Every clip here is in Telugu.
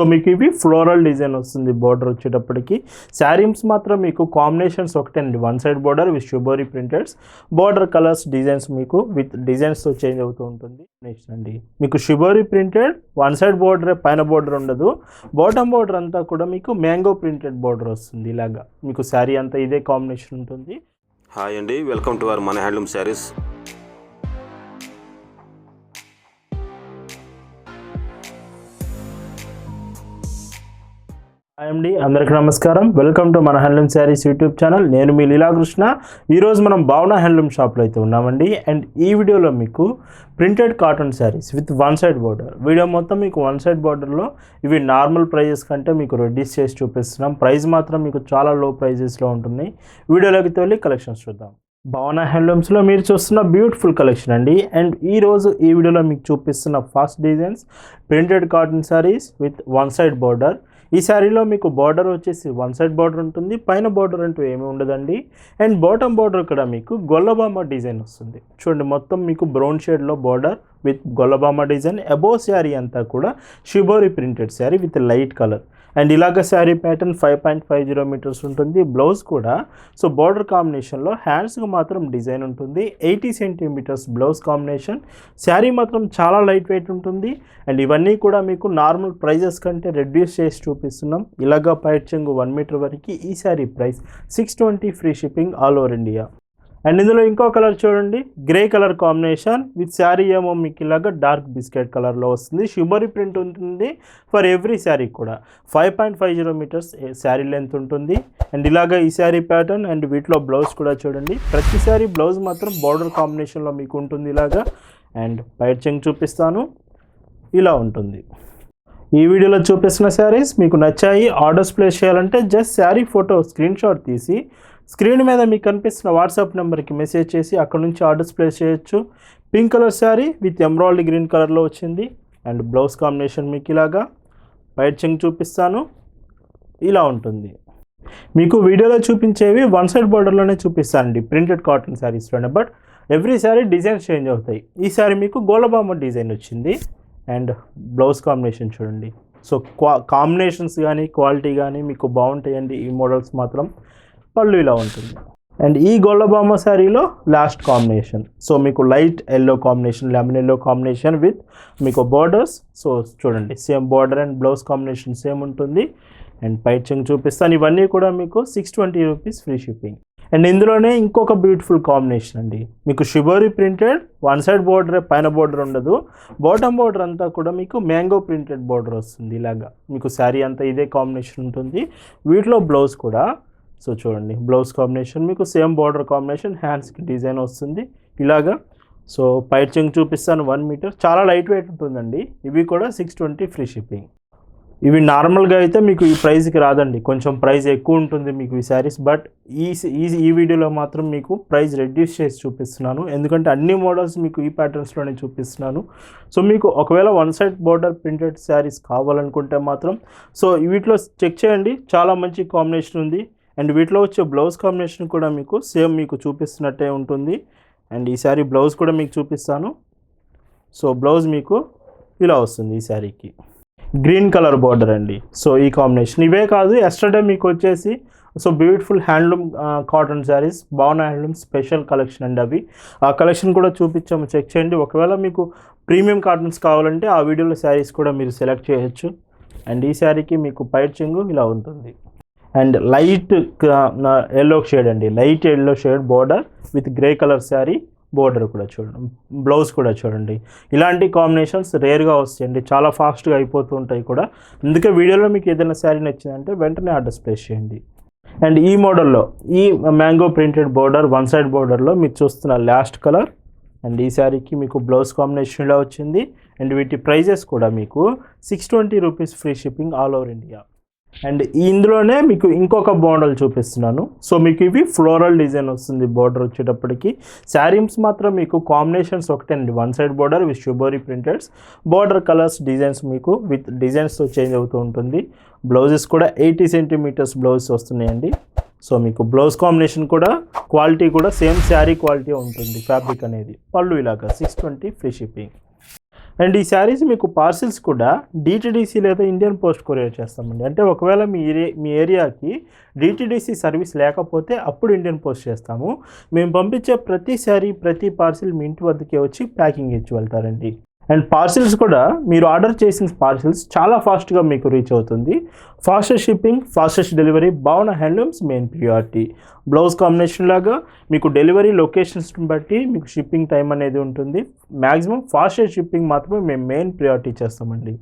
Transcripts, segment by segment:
సో మీకు ఇవి ఫ్లోరల్ డిజైన్ వస్తుంది బార్డర్ వచ్చేటప్పటికి. శారీమ్స్ మాత్రం మీకు కాంబినేషన్స్ ఒకటేనండి. One side border with shibori printeds border colours designs మీకు విత్ డిజైన్స్తో చేంజ్ అవుతూ ఉంటుంది. నెక్స్ట్ అండి. మీకు shibori printed one side border పైన బార్డర్ ఉండదు. బాటమ్ బార్డర్ అంతా కూడా మీకు మ్యాంగో ప్రింటెడ్ బార్డర్ వస్తుంది ఇలాగా. మీకు శారీ అంతా ఇదే కాంబినేషన్ ఉంటుంది. హాయ్ అండి. వెల్కమ్ టు అవర్ మన హ్యాండ్లూమ్ శారీస్ హాయ్ అండి అందరికీ నమస్కారం. వెల్కమ్ టు మన హ్యాండ్లూమ్ శారీస్ యూట్యూబ్ ఛానల్ నేను మీ లీలాకృష్ణ. ఈరోజు మనం భావన హ్యాండ్లూమ్ షాప్లో అయితే ఉన్నామండి అండ్. ఈ వీడియోలో మీకు printed cotton sarees with one side border video మొత్తం మీకు వన్ సైడ్ బార్డర్లో ఇవి నార్మల్ ప్రైజెస్ కంటే మీకు రెడ్యూస్ చేసి చూపిస్తున్నాం. ప్రైస్ మాత్రం మీకు చాలా లో ప్రైజెస్లో ఉంటున్నాయి వీడియోలోకి తోలి కలెక్షన్స్ చూద్దాం. భావన హ్యాండ్లూమ్స్లో మీరు చూస్తున్న బ్యూటిఫుల్ కలెక్షన్ అండి. అండ్ ఈరోజు ఈ వీడియోలో మీకు చూపిస్తున్న first designs printed cotton sarees with one side border ఈ శారీలో మీకు బార్డర్ వచ్చేసి వన్ సైడ్ బార్డర్ ఉంటుంది పైన బార్డర్ అంటూ ఏమి ఉండదండి. అండ్ బాటమ్ బార్డర్ ఇక్కడ మీకు గొల్లబామ డిజైన్ వస్తుంది. చూడండి మొత్తం మీకు బ్రౌన్ షేడ్లో బార్డర్ విత్ గొల్లబామ డిజైన్ అబో శారీ అంతా కూడా shibori printed saree with light colour and ఇలాగ saree pattern five point five zero metres ఉంటుంది బ్లౌజ్ కూడా. సో బార్డర్ కాంబినేషన్లో హ్యాండ్స్కి మాత్రం డిజైన్ ఉంటుంది eighty centimetres blouse combination. Saree మాత్రం చాలా లైట్ వెయిట్ ఉంటుంది అండ్ ఇవన్నీ కూడా మీకు నార్మల్ ప్రైజెస్ కంటే రెడ్యూస్ చేసి చూపిస్తున్నాం. ఇలాగ పైట్ చెంగు వన్ మీటర్ వరకు ఈ sari price six twenty free shipping all over India. And ఇందులో ఇంకో కలర్ చూడండి. Grey colour combination with sari ఏమో మీకు ఇలాగా డార్క్ బిస్కెట్ కలర్లో వస్తుంది. షుబరి ప్రింట్ ఉంటుంది ఫర్ ఎవ్రీ శారీ కూడా. Five point five zero metres sari length ఉంటుంది. అండ్ ఇలాగా ఈ శారీ ప్యాటర్న్ అండ్ వీటిలో బ్లౌజ్ కూడా చూడండి. ప్రతి శారీ బ్లౌజ్ మాత్రం బార్డర్ కాంబినేషన్లో మీకు ఉంటుంది ఇలాగా. అండ్ పైట్ చెంగ్ చూపిస్తాను. ఇలా ఉంటుంది. ఈ వీడియోలో చూపిస్తున్న శారీస్ మీకు నచ్చాయి ఆర్డర్స్ ప్లేస్ చేయాలంటే just sari photo screen shot తీసి స్క్రీన్ మీద మీకు కనిపిస్తున్న వాట్సాప్ నెంబర్కి మెసేజ్ చేసి అక్కడ నుంచి ఆర్డర్స్ ప్లేస్ చేయొచ్చు. Pink colour sari with embroidery green కలర్లో వచ్చింది. అండ్ బ్లౌజ్ కాంబినేషన్ మీకు ఇలాగా. వైట్ చెంగ్ చూపిస్తాను. ఇలా ఉంటుంది. మీకు వీడియోలో చూపించేవి వన్ సైడ్ బార్డర్లోనే చూపిస్తానండి. Printed cotton శారీస్లోనే. But every sari designs change అవుతాయి. ఈ శారీ మీకు గోలబామ్మ డిజైన్ వచ్చింది. అండ్ బ్లౌజ్ కాంబినేషన్ చూడండి. సో క్వా కాంబినేషన్స్ కానీ క్వాలిటీ కానీ మీకు బాగుంటాయండి ఈ మోడల్స్ మాత్రం. పళ్ళు ఇలా ఉంటుంది. అండ్ ఈ గొల్లబామ శారీలో లాస్ట్ కాంబినేషన్. సో మీకు light yellow combination lemon yellow combination with మీకు బార్డర్స్. సో చూడండి same border and blouse combination same ఉంటుంది. అండ్ పైచింగ్ చూపిస్తాను. ఇవన్నీ కూడా మీకు six twenty rupees free shipping. And ఇందులోనే ఇంకొక బ్యూటిఫుల్ కాంబినేషన్ అండి. మీకు shibori printed one side border పైన బోర్డర్ ఉండదు. బాటమ్ బోర్డర్ అంతా కూడా మీకు మ్యాంగో ప్రింటెడ్ బోర్డర్ వస్తుంది ఇలాగా. మీకు శారీ అంతా ఇదే కాంబినేషన్ ఉంటుంది. వీటిలో బ్లౌజ్ కూడా సో చూడండి బ్లౌజ్ కాంబినేషన్ మీకు సేమ్ బార్డర్ కాంబినేషన్ హ్యాండ్స్కి డిజైన్ వస్తుంది. ఇలాగా సో పైట్ చెంగ్ చూపిస్తాను వన్ మీటర్. చాలా లైట్ వెయిట్ ఉంటుందండి. ఇవి కూడా సిక్స్ ట్వంటీ ఫ్రీ షిప్పింగ్. ఇవి నార్మల్గా అయితే మీకు ఈ ప్రైస్కి రాదండి. కొంచెం ప్రైస్ ఎక్కువ ఉంటుంది మీకు ఈ శారీస్ బట్ ఈ ఈ ఈ వీడియోలో మాత్రం మీకు ప్రైస్ రెడ్యూస్ చేసి చూపిస్తున్నాను. ఎందుకంటే అన్ని మోడల్స్ మీకు ఈ ప్యాటర్న్స్లోనే చూపిస్తున్నాను. సో మీకు ఒకవేళ one side border printed saris కావాలనుకుంటే మాత్రం సో వీటిలో చెక్ చేయండి. చాలా మంచి కాంబినేషన్ ఉంది. అండ్ వీటిలో వచ్చే బ్లౌజ్ కాంబినేషన్ కూడా మీకు సేమ్ మీకు చూపిస్తున్నట్టే ఉంటుంది. అండ్ ఈ శారీ బ్లౌజ్ కూడా మీకు చూపిస్తాను. సో బ్లౌజ్ మీకు ఇలా వస్తుంది ఈ శారీకి. గ్రీన్ కలర్ బార్డర్ అండి. సో ఈ కాంబినేషన్ ఇవే కాదు ఎస్టర్డే మీకు వచ్చేసి so beautiful handloom cotton saris బాగున్న హ్యాండ్లూమ్ స్పెషల్ కలెక్షన్ అండి అవి. ఆ కలెక్షన్ కూడా చూపించాము చెక్ చేయండి. ఒకవేళ మీకు ప్రీమియం కాటన్స్ కావాలంటే ఆ వీడియోలో శారీస్ కూడా మీరు సెలెక్ట్ చేయొచ్చు. అండ్ ఈ శారీకి మీకు పైట్ చెంగు ఇలా ఉంటుంది. అండ్ లైట్ ఎల్లో షేడ్ అండి. Light yellow shade border with grey colour sari border కూడా చూడండి. బ్లౌజ్ కూడా చూడండి. ఇలాంటి కాంబినేషన్స్ రేర్గా వస్తాయండి. చాలా ఫాస్ట్గా అయిపోతూ ఉంటాయి కూడా. అందుకే వీడియోలో మీకు ఏదైనా శారీ నచ్చిందంటే వెంటనే ఆర్డర్స్ ప్లేస్ చేయండి. అండ్ ఈ మోడల్లో ఈ mango printed border one side బోర్డర్లో మీరు చూస్తున్న లాస్ట్ కలర్ అండ్ ఈ శారీకి మీకు బ్లౌజ్ కాంబినేషన్లో వచ్చింది. అండ్ వీటి ప్రైజెస్ కూడా మీకు six twenty rupees free shipping all over India. And ఇందులోనే మీకు ఇంకొక బోర్డర్ చూపిస్తున్నాను. సో మీకు ఇవి ఫ్లోరల్ డిజైన్ వస్తుంది బార్డర్ వచ్చేటప్పటికి. శారీమ్స్ మాత్రం మీకు కాంబినేషన్స్ ఒకటే అండి one side border with shibori printeds border colours designs మీకు విత్ డిజైన్స్తో చేంజ్ అవుతూ ఉంటుంది. బ్లౌజెస్ కూడా ఎయిటీ సెంటీమీటర్స్ బ్లౌజ్ వస్తున్నాయండి. సో మీకు బ్లౌజ్ కాంబినేషన్ కూడా క్వాలిటీ కూడా సేమ్ శారీ క్వాలిటీ ఉంటుంది ఫ్యాబ్రిక్ అనేది. పళ్ళు ఇలాగా six twenty free shipping and ఈ శారీస్ మీకు పార్సిల్స్ కూడా డిటిడిసి లేదా ఇండియన్ పోస్ట్ కొరియర్ చేస్తామండి. అంటే ఒకవేళ మీ ఏరియా మీ ఏరియాకి డిటిడిసి సర్వీస్ లేకపోతే అప్పుడు ఇండియన్ పోస్ట్ చేస్తాము. మేము పంపించే ప్రతి శారీ ప్రతి పార్సిల్ మీ ఇంటి వద్దకే వచ్చి ప్యాకింగ్ ఇచ్చి వెళ్తారండి. అండ్ పార్సిల్స్ కూడా మీరు ఆర్డర్ చేసిన పార్సిల్స్ చాలా ఫాస్ట్గా మీకు రీచ్ అవుతుంది. ఫాస్టెస్ట్ షిప్పింగ్ ఫాస్టెస్ట్ డెలివరీ బాగున్న handlooms main priority. Blouse combination లాగా మీకు డెలివరీ లొకేషన్స్ బట్టి మీకు షిప్పింగ్ టైం అనేది ఉంటుంది. మ్యాక్సిమం ఫాస్టెస్ట్ షిప్పింగ్ మాత్రమే మేము మెయిన్ ప్రియారిటీ చేస్తామండి.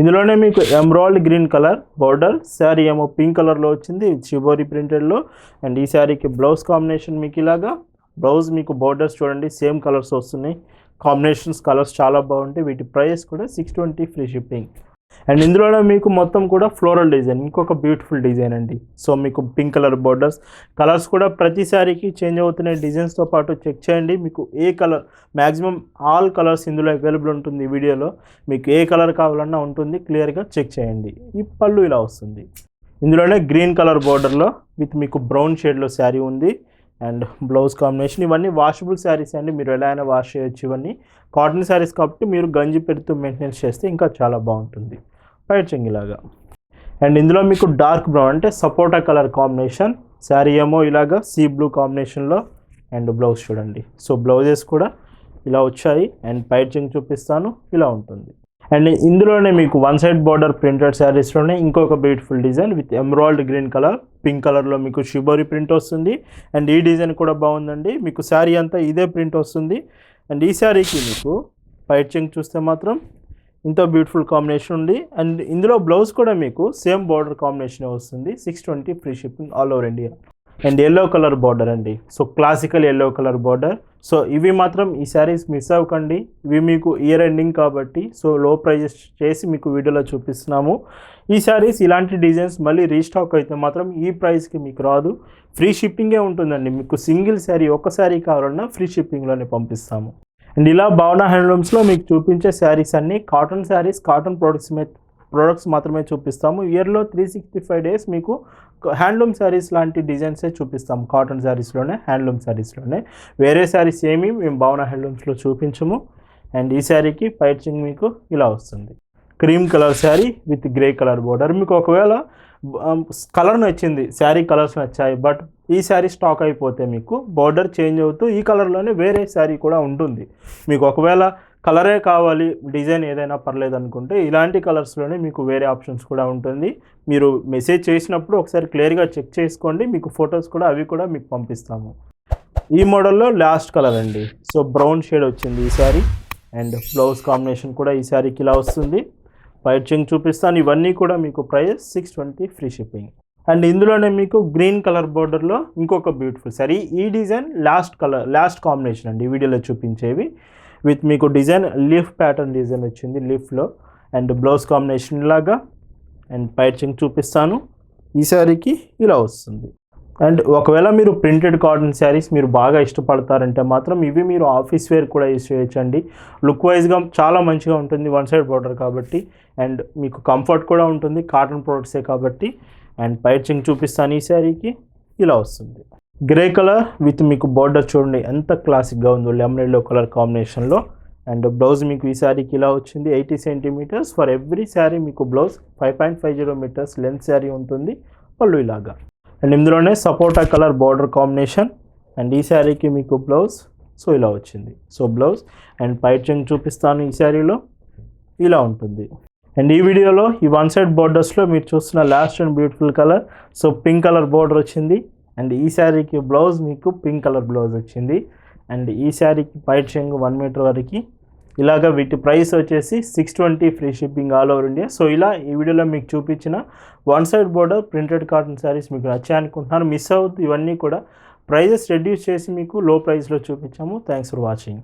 ఇందులోనే మీకు embroidered green colour border sari ఏమో పింక్ కలర్లో వచ్చింది చిబోరి ప్రింటెడ్లో. అండ్ ఈ శారీకి బ్లౌజ్ కాంబినేషన్ మీకు ఇలాగా బ్లౌజ్ మీకు బోర్డర్స్ చూడండి సేమ్ కలర్స్ వస్తున్నాయి. కాంబినేషన్స్ కలర్స్ చాలా బాగుంటాయి. వీటి ప్రైస్ కూడా six twenty free shipping and ఇందులోనే మీకు మొత్తం కూడా ఫ్లోరల్ డిజైన్ ఇంకొక బ్యూటిఫుల్ డిజైన్ అండి. సో మీకు పింక్ కలర్ బార్డర్స్ కలర్స్ కూడా ప్రతిసారికి చేంజ్ అవుతున్నాయి. డిజైన్స్తో పాటు చెక్ చేయండి. మీకు ఏ కలర్ మ్యాక్సిమం ఆల్ కలర్స్ ఇందులో అవైలబుల్ ఉంటుంది ఈ వీడియోలో. మీకు ఏ కలర్ కావాలన్నా ఉంటుంది. క్లియర్గా చెక్ చేయండి. ఈ పళ్ళు ఇలా వస్తుంది. ఇందులోనే గ్రీన్ కలర్ బార్డర్లో విత్ మీకు బ్రౌన్ షేడ్లో శారీ ఉంది. అండ్ బ్లౌజ్ కాంబినేషన్ ఇవన్నీ వాషబుల్ శారీస్ అండి. మీరు ఎలా అయినా వాష్ చేయొచ్చు ఇవన్నీ. కాటన్ శారీస్ కాబట్టి మీరు గంజి పెడుతూ మెయింటెనెన్స్ చేస్తే ఇంకా చాలా బాగుంటుంది. పైట్ చెంగిలాగా అండ్ ఇందులో మీకు డార్క్ బ్రౌన్ అంటే సపోటా కలర్ కాంబినేషన్ శారీ ఏమో ఇలాగా సీ బ్లూ కాంబినేషన్లో అండ్ బ్లౌజ్ చూడండి. సో బ్లౌజెస్ కూడా ఇలా వచ్చాయి. అండ్ పైట్ చెంగ్ చూపిస్తాను. ఇలా ఉంటుంది. అండ్ ఇందులోనే మీకు వన్ సైడ్ బార్డర్ ప్రింటెడ్ శారీస్లోనే ఇంకొక beautiful design with emerald green colour pink కలర్లో మీకు షిబోరి ప్రింట్ వస్తుంది. అండ్ ఈ డిజైన్ కూడా బాగుందండి. మీకు శారీ అంతా ఇదే ప్రింట్ వస్తుంది. అండ్ ఈ శారీకి మీకు పైట్ చెంగ్ చూస్తే మాత్రం ఇంత బ్యూటిఫుల్ కాంబినేషన్ ఉంది. అండ్ ఇందులో బ్లౌజ్ కూడా మీకు సేమ్ బార్డర్ కాంబినేషన్ వస్తుంది. Six twenty free shipping all over India. And yellow colour border అండి. So classical yellow colour border so ఇవి మాత్రం ఈ శారీస్ మిస్ అవ్వకండి. ఇవి మీకు ఇయర్ ఎండింగ్ కాబట్టి సో లో ప్రైజెస్ చేసి మీకు వీడియోలో చూపిస్తున్నాము. ఈ శారీస్ ఇలాంటి డిజైన్స్ మళ్ళీ రీస్టాక్ అయితే మాత్రం ఈ ప్రైస్కి మీకు రాదు. ఫ్రీ షిప్పింగే ఉంటుందండి. మీకు సింగిల్ శారీ ఒక శారీ కావాలన్నా ఫ్రీ షిప్పింగ్లోనే పంపిస్తాము. అండ్ ఇలా భావన హ్యాండ్లూమ్స్లో మీకు చూపించే శారీస్ అన్నీ కాటన్ శారీస్ కాటన్ ప్రొడక్ట్స్ మీద ప్రొడక్ట్స్ మాత్రమే చూపిస్తాము. ఇయర్లో త్రీ సిక్స్టీ ఫైవ్ డేస్ మీకు హ్యాండ్లూమ్ శారీస్ లాంటి డిజైన్సే చూపిస్తాం. కాటన్ శారీస్లోనే హ్యాండ్లూమ్ శారీస్లోనే. వేరే శారీస్ ఏమి మేము భావన హ్యాండ్లూమ్స్లో చూపించము. అండ్ ఈ శారీకి పైచింగ్ మీకు ఇలా వస్తుంది. Cream colour sari with grey colour border. మీకు ఒకవేళ కలర్ నచ్చింది శారీ కలర్స్ నచ్చాయి బట్ ఈ శారీ స్టాక్ అయిపోతే మీకు బోర్డర్ చేంజ్ అవుతూ ఈ కలర్లోనే వేరే శారీ కూడా ఉంటుంది. మీకు ఒకవేళ కలరే కావాలి డిజైన్ ఏదైనా పర్లేదు అనుకుంటే ఇలాంటి కలర్స్లోనే మీకు వేరే ఆప్షన్స్ కూడా ఉంటుంది. మీరు మెసేజ్ చేసినప్పుడు ఒకసారి క్లియర్గా చెక్ చేసుకోండి మీకు ఫొటోస్ కూడా అవి కూడా మీకు పంపిస్తాము. ఈ మోడల్లో లాస్ట్ కలర్ అండి. సో బ్రౌన్ షేడ్ వచ్చింది ఈ అండ్ బ్లౌజ్ కాంబినేషన్ కూడా ఈ ఇలా వస్తుంది. వైట్ చెంగ్ చూపిస్తాను. ఇవన్నీ కూడా మీకు price six twenty free shipping. And ఇందులోనే మీకు గ్రీన్ కలర్ బోర్డర్లో ఇంకొక బ్యూటిఫుల్ సారీ. ఈ design last colour last combination అండి. ఈ వీడియోలో చూపించేవి. విత్ మీకు డిజైన్ లీఫ్ ప్యాటర్న్ డిజైన్ వచ్చింది లీఫ్లో. అండ్ బ్లౌజ్ కాంబినేషన్ లాగా అండ్ పైచింగ్ చూపిస్తాను. ఈ శారీకి ఇలా వస్తుంది. అండ్ ఒకవేళ మీరు ప్రింటెడ్ కాటన్ శారీస్ మీరు బాగా ఇష్టపడతారంటే మాత్రం ఇవి మీరు ఆఫీస్ వేర్ కూడా యూస్ చేయొచ్చండి. లుక్ వైజ్గా చాలా మంచిగా ఉంటుంది వన్ సైడ్ బార్డర్ కాబట్టి. అండ్ మీకు కంఫర్ట్ కూడా ఉంటుంది కాటన్ ప్రోడక్ట్సే కాబట్టి. అండ్ పైచింగ్ చూపిస్తాను ఈ శారీకి. ఇలా వస్తుంది. గ్రే కలర్ విత్ మీకు బార్డర్ చూడండి ఎంత క్లాసిక్గా ఉందో. లెమన్ ఎల్లో కలర్ కాంబినేషన్లో అండ్ బ్లౌజ్ మీకు ఈ శారీకి ఇలా వచ్చింది eighty centimetres for every sari మీకు blouse five point five zero metres length sari ఉంటుంది పళ్ళు ఇలాగా. అండ్ ఇందులోనే సపోటా కలర్ బార్డర్ కాంబినేషన్ అండ్ ఈ శారీకి మీకు బ్లౌజ్ సో ఇలా వచ్చింది. సో బ్లౌజ్ అండ్ పైచింగ్ చూపిస్తాను ఈ శారీలో ఇలా ఉంటుంది. అండ్ ఈ వీడియోలో ఈ వన్ సైడ్ బార్డర్స్లో మీరు చూస్తున్న last and beautiful colour so pink colour border వచ్చింది. అండ్ ఈ శారీకి బ్లౌజ్ మీకు పింక్ కలర్ బ్లౌజ్ వచ్చింది. అండ్ ఈ శారీకి పైట్ చెంగు వన్ మీటర్ వరకు. ఇలాగ వీటి ప్రైస్ వచ్చేసి six twenty free shipping all over India so ఇలా ఈ వీడియోలో మీకు చూపించిన one side border printed cotton saris మీకు నచ్చాయి అనుకుంటున్నాను మిస్ అవుతూ ఇవన్నీ కూడా ప్రైజెస్ రెడ్యూస్ చేసి మీకు లో ప్రైస్లో చూపించాము. Thanks for watching